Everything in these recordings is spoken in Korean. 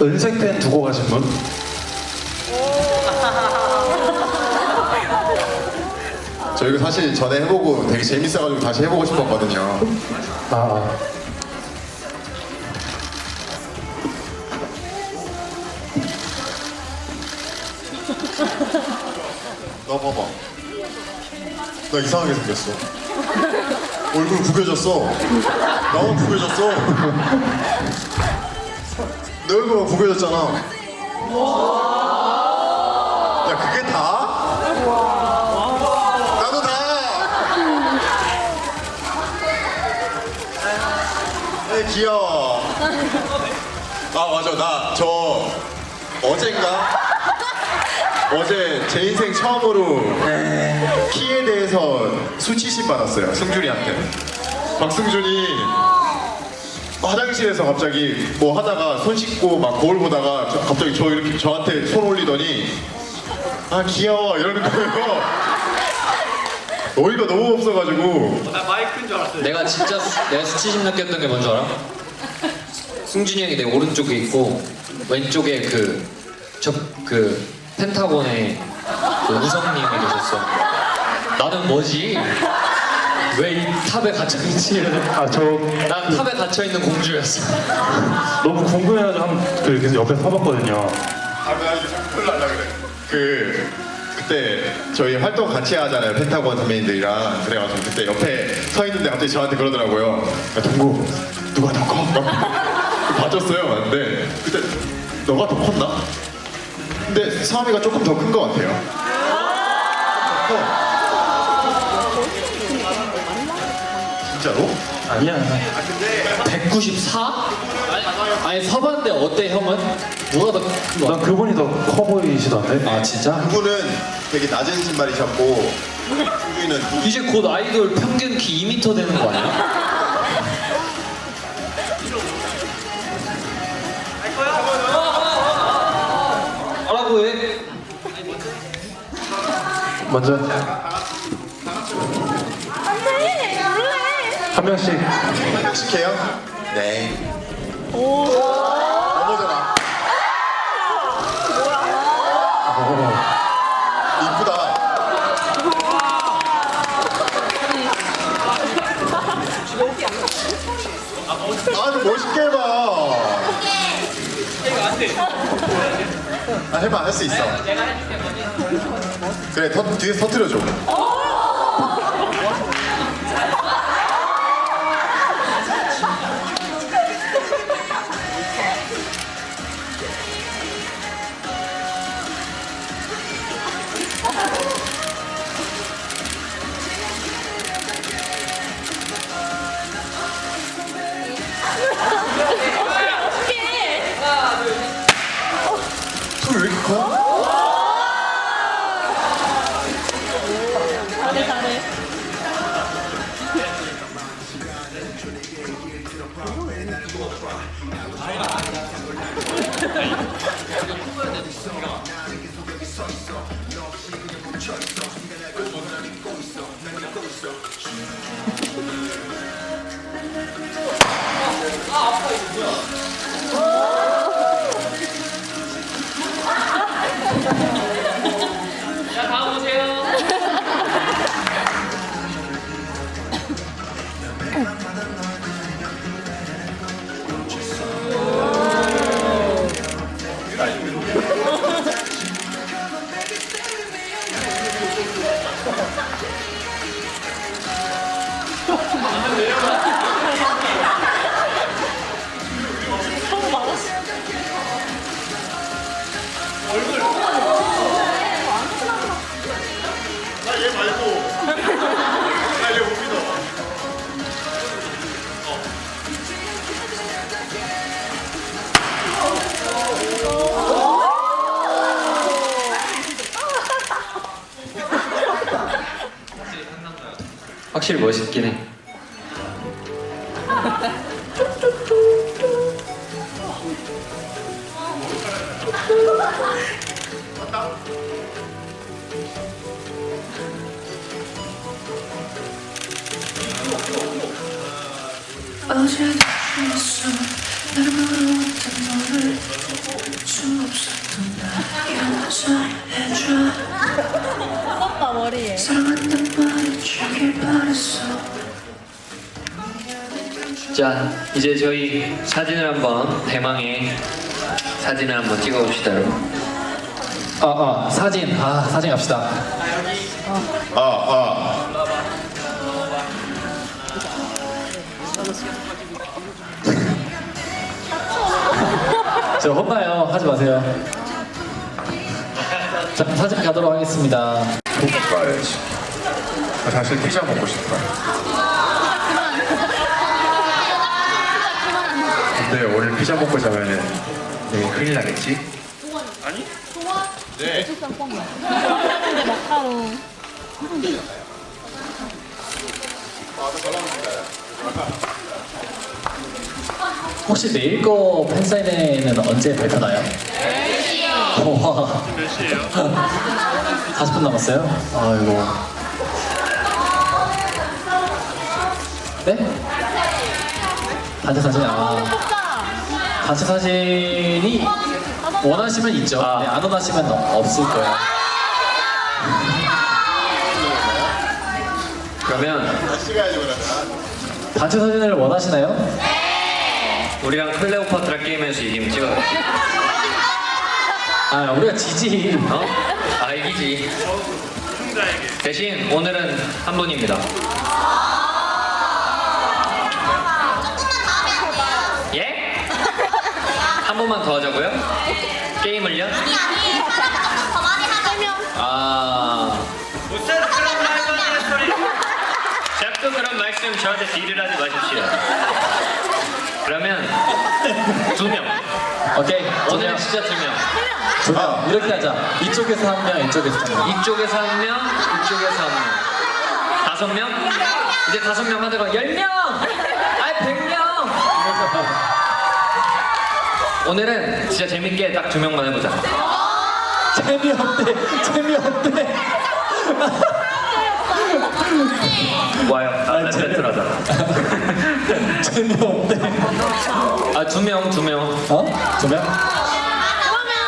은색 펜 두고 가신 분? 저 이거 사실 전에 해보고 되게 재밌어가지고 다시 해보고 싶었거든요. 아, 너 봐봐. 나 이상하게 생겼어. 얼굴 구겨졌어. 나만 구겨졌어. 내 얼굴만 구겨졌잖아. 야, 그게 다? 나도 다! 에 귀여워. 아, 맞아. 나 저 어젠가? 어제 제 인생 처음으로 키에 대해서 수치심 받았어요 승준이한테 박승준이 화장실에서 갑자기 뭐 하다가 손 씻고 막 거울 보다가 저- 갑자기 저 이렇게 저한테 손 올리더니 아 귀여워 이러는 거예요 어이가 너무 없어가지고 내가 진짜 수- 내가 수치심 느꼈던 게 뭔지 알아? 승준이 형이 내 오른쪽에 있고 왼쪽에 그저그 펜타곤의 그 우성님이 계셨어. 나는 뭐지? 왜 이 탑에 갇혀 있지? 이러는. 아, 저 난 탑에 갇혀 있는 공주였어. 너무 궁금해가지고 한번 그 계속 옆에 서봤거든요. 아, 나 이제 별로 안 그래. 그 그때 저희 활동 같이 하잖아요 펜타곤 선배님들이랑 그래가지고 그때 옆에 서 있는데 갑자기 저한테 그러더라고요. 야 동구 누가 더 커? 막 봐줬어요. 근데 그때 너가 더 컸나? 근데 사람이가 조금 더 큰 것 같아요. 커. 진짜로? 아니야. 194? 아니 서봤는데 어때 형은? 누가 더 큰 거? 난 그분이 더 커 보이시던데. 아 진짜? 그분은 되게 낮은 신발이셨고 승준이는 이제 곧 아이돌 평균 키 2m 되는 거 아니야? 하라고 해. 먼저 안돼 몰래 한 명씩. 식해요? 네. 넘어져라. 이쁘다. 아주 멋있게 해봐. 아 해봐 할 수 있어. 그래 터, 뒤에서 터트려줘. 너무 확실히 멋있긴 해. 어제도 있어 날 물어왔 자, 이제 저희 사진을 한번 대망의 사진을 한번 찍어봅시다, 여러분. 아, 아, 사진. 아, 사진 갑시다. 아, 아. 저 혼나요. 하지 마세요. 자, 사진 가도록 하겠습니다. 고기 가야지. 나 사실 피자 먹고 싶다. 근데 오늘 피자 먹고 자면은 내일 큰일 나겠지? 네. 근데 마카롱. 혹시 내일 거 팬사인회는 언제 발표나요? 와. 몇 시에요? 40분 남았어요? 아이고. 네? 단체 사진, 아. 단체 사진이 원하시면 있죠. 네, 안 원하시면 없을 거예요. 그러면 다시 가야지 그러면. 단체 사진을 원하시나요? 우리랑 클레오파트라 게임에서 이기면 찍어볼게. 아, 우리가 지지. 어? 아, 이기지. 대신 오늘은 한 분입니다. 한 번만 더 하자고요? 게임을요? 아. 무슨 그런 말씀하시는 소리? 자꾸 그런 말씀 저한테 딜을 하지 마십시오. 그러면 두 명. 오케이. 오늘은 진짜 두 명. 두 명. 이렇게 하자. 이쪽에서 한 명, 이쪽에서 한 명. 이쪽에서 한 명, 이쪽에서 한 명. 다섯 명? 이제 다섯 명 하다가 열 명! 아이 백 명! 오늘은 진짜 재밌게 딱 두 명만 해보자. 재미없대. 재미없대. 와요. 아, 배틀하자. 재미없대. 아, 두 명, 두 명. 어? 두 명?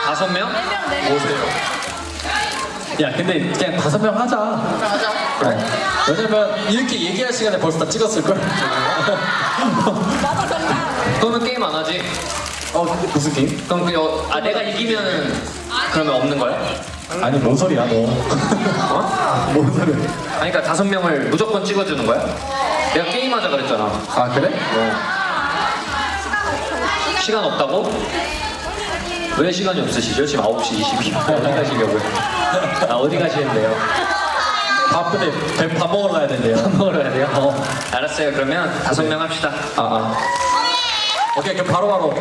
다섯 명? 오세요. 야, 근데 그냥 다섯 명 하자. 하자. 그래. 왜냐면 이렇게 얘기할 시간에 벌써 다 찍었을걸? 그러면 게임 안 하지? 어, 무슨 게임? 그럼 그, 어, 아, 내가 이기면은 그러면 없는 거야? 아니, 뭔 소리야, 너. 어? 뭔 소리야. 아니, 그러니까 다섯 명을 무조건 찍어주는 거야? 내가 게임하자 그랬잖아. 아, 그래? 시간 없다고? 왜 시간이 없으시죠? 지금 9시 22분. 어디 가시려고요? 아, 어디 가시는데요? 바쁜데 배- 밥 먹으러 가야 된대요. 밥 먹으러 가야 돼요? 어. 알았어요. 그러면 다섯 명 합시다. 아, 아. 오케이, 그럼 바로바로.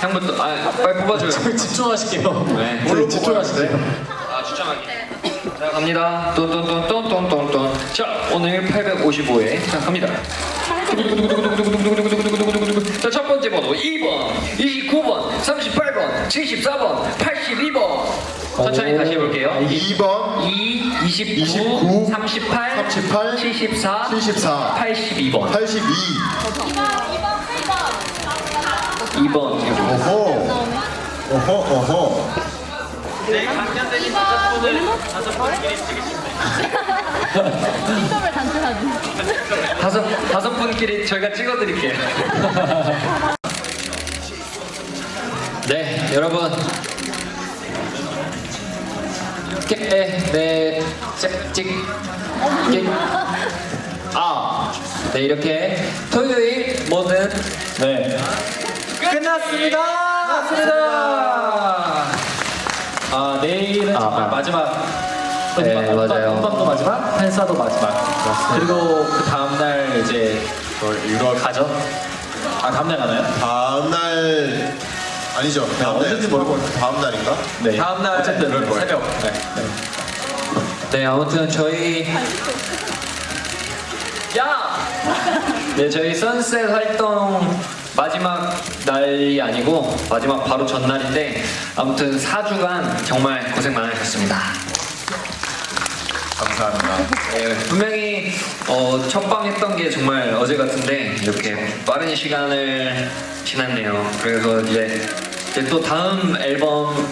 형부터, 아, 빨리 뽑아줘요. 집중하실게요. 네. 뭘로 집중하실게요. 아, 추첨하기. 자, 갑니다. 똔똔똔똔똔똔똔. 자, 오늘 855회. 자, 갑니다. 자, 첫 번째 번호 2번, 29번, 38번, 74번, 82번. 천천히 다시 해볼게요. 2번, 2, 29, 29, 38, 38, 74, 74, 82번. 82. 2번. 오호. 오호, 오호. 인터뷰 단체 사진. 다섯, 다섯 분끼리 저희가 찍어드릴게요. 네, 여러분. 깨, 네, 찍, 찍, 깨. 아, 네, 이렇게 토요일 모든 네. 끝났습니다! 끝났습니다! 아, 내일은 정말 아. 마지막. 네, 음방, 맞아요. 음방도 마지막, 팬사도 마지막. 그리고 그 다음날 이제 유럽. 가죠? 아, 다음날 가나요? 다음날 아니죠. 다음날 언제인지 모르고. 다음날인가? 네. 다음날 어쨌든 그럴 거예요. 새벽. 네. 네. 네, 아무튼 저희 야! 네, 저희 선셋 활동 마지막 날이 아니고 마지막 바로 전날인데 아무튼 4주간 정말 고생 많으셨습니다. 감사합니다. 네, 분명히 어, 첫방 했던 게 정말 어제 같은데 이렇게 빠른 시간을 지났네요. 그래서 이제, 이제 또 다음 앨범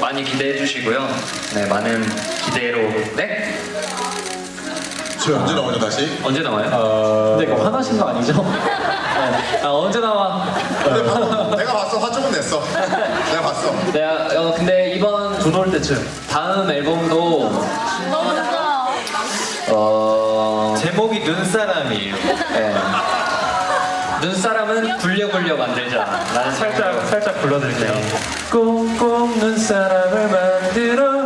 많이 기대해 주시고요. 네, 많은 기대로 네 저희 언제 나오냐 다시? 언제 나와요? 어, 근데 이거 화나신 거 아니죠? 네. 아, 언제 나와? 봐- 내가 봤어 화 조금 냈어 내가 봤어 내가 어, 근데 이번 돈올 때쯤. 다음 앨범도 너무 늦어. 어 제목이 눈사람이에요. 네. 눈사람은 굴려 굴려 만들자. 라는 살짝 살짝 불러드릴게요. 꽁꽁 눈사람을 만들어.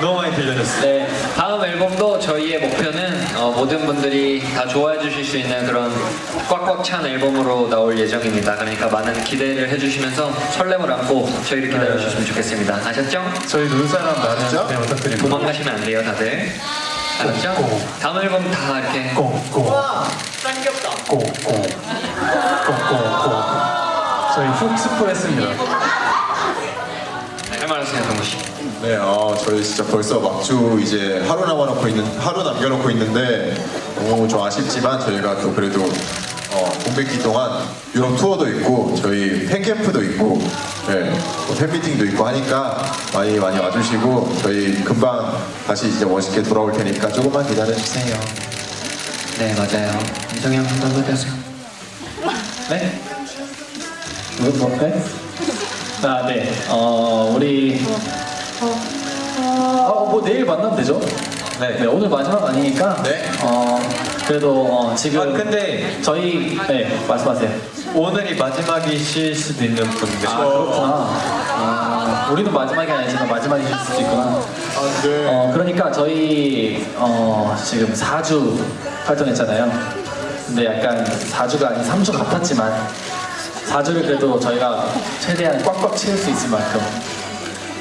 너무 많이 들려줬어. 네, 다음 앨범도 저희의 목표는 어, 모든 분들이 다 좋아해 주실 수 있는 그런 꽉꽉 찬 앨범으로 나올 예정입니다. 그러니까 많은 기대를 해주시면서 설렘을 안고 저희를 기다려주시면 좋겠습니다. 아셨죠? 저희 눈사람 진짜? 나는 네, 부탁드립니다. 도망가시면 안 돼요, 다들. 알았죠? 다음 앨범 다 이렇게 꽁꽁. 짱겹다. 꽁꽁. 꽁꽁. 저희 훅 스포했습니다. 할 말하세요, 동우 씨. 네, 어, 저희 진짜 벌써 막주 이제 하루 남아놓고 있는 하루 남겨놓고 있는데 너무 좀 아쉽지만 저희가 또 그래도 어, 공백기 동안 유럽 투어도 있고 저희 팬캠프도 있고 네, 또 팬미팅도 있고 하니까 많이 많이 와주시고 저희 금방 다시 이제 멋있게 돌아올 테니까 조금만 기다려주세요. 네, 맞아요. 이정현 한번 해주세요. 네? 뭐, 뭐, 네? 아, 네. 어, 우리. 어, 뭐 내일 만나면 되죠? 네. 네, 오늘 마지막 아니니까. 네. 어, 그래도 어, 지금. 아 근데 저희. 네, 말씀하세요. 오늘이 마지막이실 수도 있는 분들. 아, 그렇구나. 아, 우리는 마지막이 아니지만 마지막일 수도 있구나. 아, 네. 어, 그러니까 저희 어, 지금 4주 활동했잖아요. 근데 약간 4주가 아닌 3주 같았지만 4주를 그래도 저희가 최대한 꽉꽉 채울 수 있을 만큼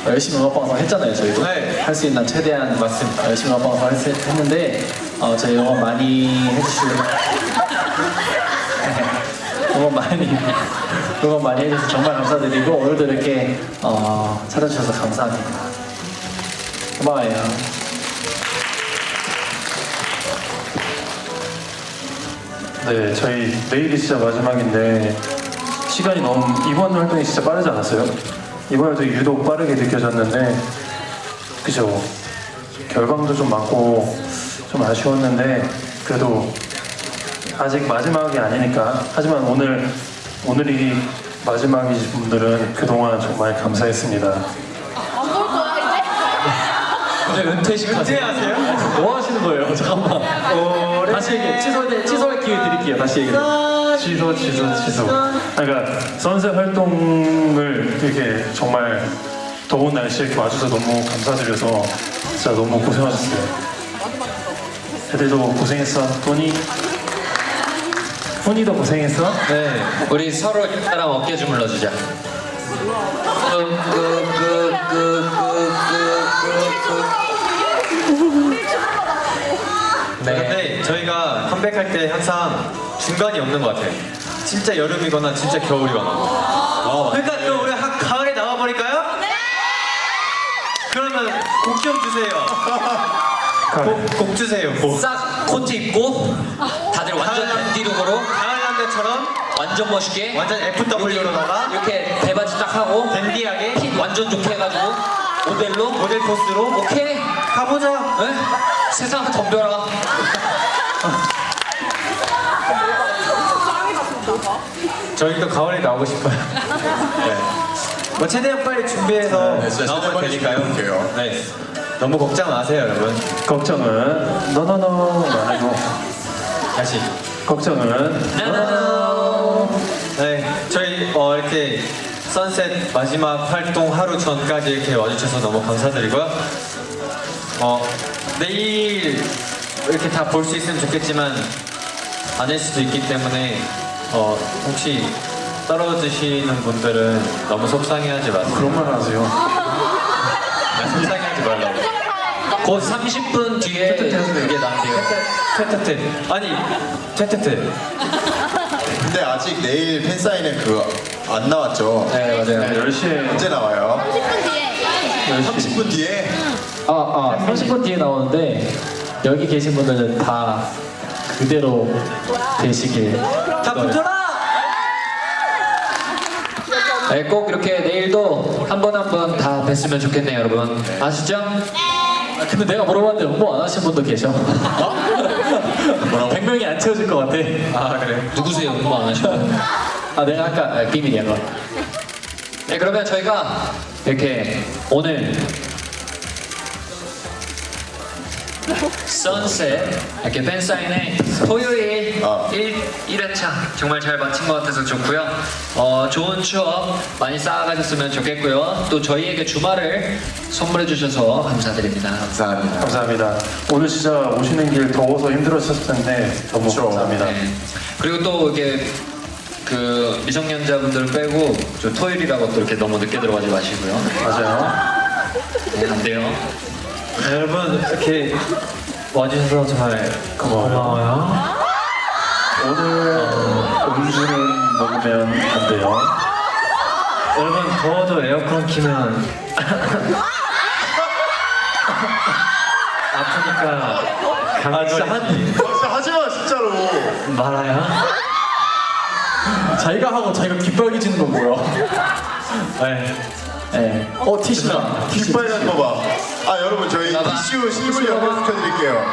열심히 음악 방송 했잖아요, 저희도. 네. 할 수 있는 최대한 맞습니다. 열심히 음악 방송 했- 했는데 어, 저희 응원 많이 해주시고 응원 많이 응원 많이 해주셔서 정말 감사드리고 오늘도 이렇게 어, 찾아주셔서 감사합니다. 고마워요. 네, 저희 내일이 진짜 마지막인데 시간이 너무 이번 활동이 진짜 빠르지 않았어요? 이번 활동이 유독 빠르게 느껴졌는데 그죠? 결방도 좀 많고 좀 아쉬웠는데 그래도 아직 마지막이 아니니까 하지만 오늘 오늘이 마지막이신 분들은 그동안 정말 감사했습니다. 안볼 거야 이제? 은퇴식 은퇴하세요? 뭐 하시는 거예요? 잠깐만. 다시 얘기해. 취소할, 취소할 기회 드릴게요. 다시 얘기해. 취소 취소 취소 그러니까 선셋 활동을 이렇게 정말 더운 날씨에 이렇게 와줘서 너무 감사드려서 진짜 너무 고생하셨어요 애들도 고생했어 토니 토니도 고생했어 네. 우리 서로 사람 어깨 주물러 주자. 네. 근데 저희가 컴백할 때 항상 중간이 없는 것 같아요. 진짜 여름이거나 진짜 겨울이거나. 그러니까 또 우리 한 가을에 나와 버릴까요? 네. 그러면 곡 좀 주세요. 곡, 곡 주세요. 곡. 싹 코트 입고 다들 완전 댄디룩으로 가을 남자처럼 완전 멋있게 완전 FW로다가 이렇게 대바지 딱 하고 댄디하게 핏 완전 좋게 해가지고 모델로 모델 포스로 오케이 가보자. 에? 세상 덤벼라 저희도 가을에 나오고 싶어요. 네. 뭐 최대한 빨리 준비해서 네, 진짜 최대한 나오면 빨리 되니까요. 준비해볼게요. 네. 너무 걱정 마세요, 여러분. 걱정은 너너너만 하고 다시. 걱정은 나나나 네, 저희 어, 이렇게 선셋 마지막 활동 하루 전까지 이렇게 와주셔서 너무 감사드리고요. 어, 내일 이렇게 다 볼 수 있으면 좋겠지만 아닐 수도 있기 때문에 어, 혹시 떨어지시는 분들은 너무 속상해하지 마세요. 그런 말 하세요 아, 속상해하지 말라고. 곧 30분 뒤에 그게 나온대요 퇴퇴퇴. 아니, 퇴퇴퇴. 근데 아직 내일 팬사인회 그거 안 나왔죠? 네 맞아요 10시에 언제 나와요? 10분 뒤에. 30분 뒤에? 아, 아, 30분 뒤에 나오는데 여기 계신 분들은 다 그대로 되시길. 다 붙어라! 네, 꼭 이렇게 내일도 한 번 한 번 다 뵀으면 좋겠네요, 여러분. 아시죠? 아, 근데 내가 물어봤는데 홍보 안 하신 분도 계셔. 100명이 안 채워질 것 같아. 아 그래. 누구세요? 홍보 안 하시고. 아, 내가 아까 아, 비밀이야, 그거. 네, 그러면 저희가 이렇게 오늘 선셋 이렇게 팬사인회 토요일 아. 1, 1회차 정말 잘 마친 것 같아서 좋고요. 어, 좋은 추억 많이 쌓아가셨으면 좋겠고요. 또 저희에게 주말을 선물해 주셔서 감사드립니다. 감사합니다. 감사합니다. 오늘 진짜 오시는 길 더워서 힘들었을 텐데 너무 그쵸. 감사합니다. 네. 그리고 또 이게 그 미성년자분들 빼고 저 토요일이라고 또 이렇게 너무 늦게 들어가지 마시고요. 맞아요. 네, 안 돼요. 네, 여러분 이렇게 와주셔서 정말 고마워요. 오늘 음주는 먹으면 안 돼요. 여러분 더워도 에어컨 키면 아프니까 아 진짜 한 진짜 하지마 진짜로. 말아요? 자기가 하고 자기가 깃발기지는 건 뭐야? 네. 네. 어, 티슈다. 티슈. 잡는 거 봐. 아 여러분 저희 봐봐. 티슈 실물 연결 시켜드릴게요.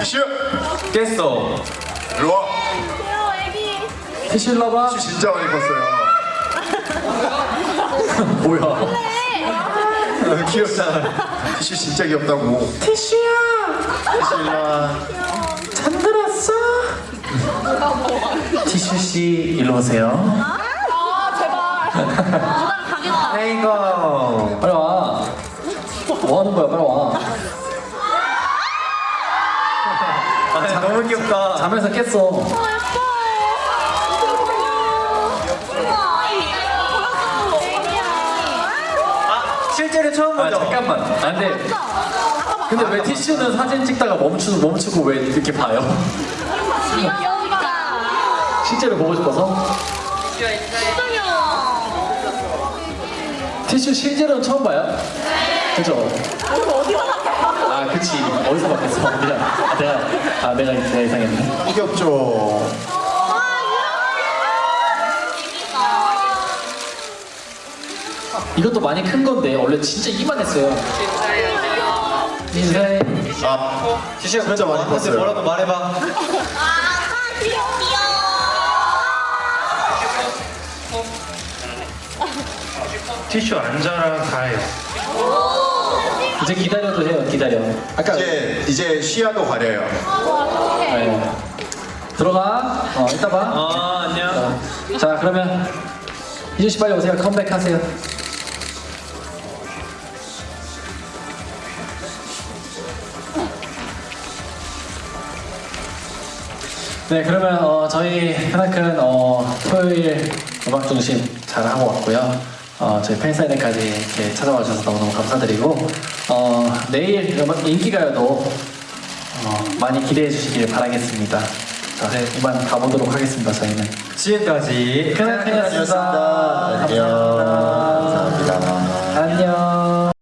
티슈 깼어. 일로 와. 티슈 일러봐. 티슈 진짜 많이 컸어요. 뭐야? 귀엽잖아. 티슈 진짜 귀엽다고. 티슈야. 티슈 일로 와. 잠들었어? 티슈 씨, 일로 오세요. 아 제발. 아이고. 빨리 와. 뭐 하는 거야? 빨리 와. 아, 너무 귀엽다. 잠에서 깼어. 아 실제로 처음 아, 보죠? 잠깐만. 아, 근데, 근데 왜 티슈는 사진 찍다가 멈추, 멈추고 왜 이렇게 봐요? 귀여우니까. 실제로 보고 싶어서? 귀여워. 티슈 실제로는 처음 봐요? 그죠? 아, 그치. 어디서 봤겠어? 미안. 아, 내가, 아, 내가, 내가 이상했네. 귀엽죠. 이것도 많이 큰 건데, 원래 진짜 이만했어요. 인사해. 아 진짜 많이 컸어요. 뭐라도 말해봐. 티슈 안 자랑 다 해요. 이제 기다려도 해요, 기다려. 아까, 이제 이제 시야도 가려요. 네. 들어가. 어, 이따 봐. 아 안녕. 자, 그러면, 이준 씨 빨리 오세요. 컴백 하세요. 네, 그러면 어, 저희 페나큰 어, 토요일 음악 중심 잘 하고 왔고요. 어, 저희 팬사인회까지 이렇게 찾아와 주셔서 너무너무 감사드리고 어, 내일 음악 인기가요도 어, 많이 기대해 주시길 바라겠습니다. 자, 네. 이만 가보도록 하겠습니다. 저희는 지금까지 페나큰이었습니다. 안녕. 감사합니다.